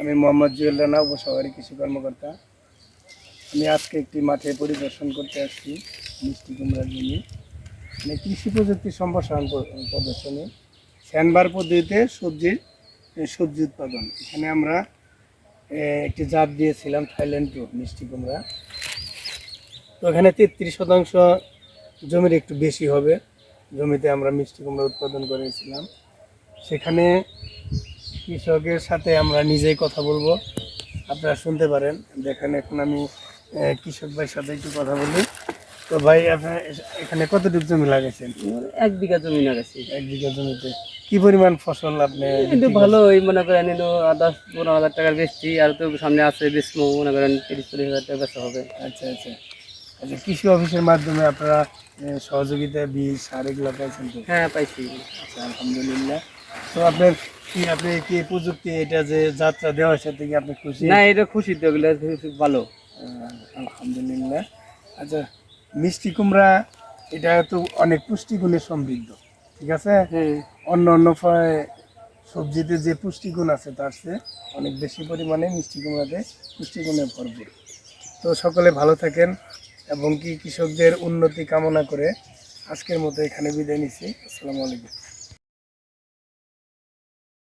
আমি মোহাম্মদ জুয়েল রানা, উপসহকারী কৃষি কর্মকর্তা। আমি আজকে একটি মাঠে পরিদর্শন করতে আসছি, মিষ্টি কুমড়ার জন্য মানে কৃষি প্রযুক্তি সম্প্রসারণ প্রদর্শনী, স্যানবার পদ্ধতিতে সবজির সবজি উৎপাদন। এখানে আমরা একটি জাত দিয়েছিলাম, থাইল্যান্ড টু, মিষ্টি কুমড়া। তো এখানে তেত্রিশ শতাংশ জমির একটু বেশি হবে। জমিতে আমরা মিষ্টি কুমড়া উৎপাদন করেছিলাম। সেখানে কৃষকের সাথে আমরা নিজেই কথা বলব। আপনারা শুনতে পারেন। দেখেন এখন আমি কৃষক ভাইয়ের সাথে একটু কথা বলি। তো ভাই আপনার এখানে কতটুকু জমি লাগাইছেন? এক বিঘা জমি লাগাইছি। এক বিঘা জমিতে। কি পরিমাণ ফসল আপনি কিন্তু ভালো ওই মনে করেন এলো দশ পনেরো হাজার টাকার বেশি আর তো সামনে আছে বেশি মনে করেন তিরিশ চল্লিশ হাজার টাকা বেচা হবে। আচ্ছা আচ্ছা। আচ্ছা কৃষি অফিসের মাধ্যমে আপনারা সহযোগিতা বীজ সার এগুলো পাইছেন হ্যাঁ পাইছি। আচ্ছা আলহামদুলিল্লাহ। তো আপনার কি আপনি কি প্রযুক্তি এটা যে যাত্রা দেওয়া হয়েছে থেকে আপনি খুশি? না এটা খুশি তো এগুলো ভালো। আলহামদুলিল্লাহ। আচ্ছা মিষ্টি কুমড়া এটা তো অনেক পুষ্টিগুণে সমৃদ্ধ ঠিক আছে? হ্যাঁ। অন্য অন্য সবজিতে যে পুষ্টিগুণ আছে তার চেয়ে অনেক বেশি পরিমাণে মিষ্টি কুমড়াতে পুষ্টিগুণে ভরপুর। তো সকলে ভালো থাকেন এবং কি কৃষকদের উন্নতি কামনা করে আজকের মতো এখানে বিদায় নিচ্ছি। আসসালামু আলাইকুম।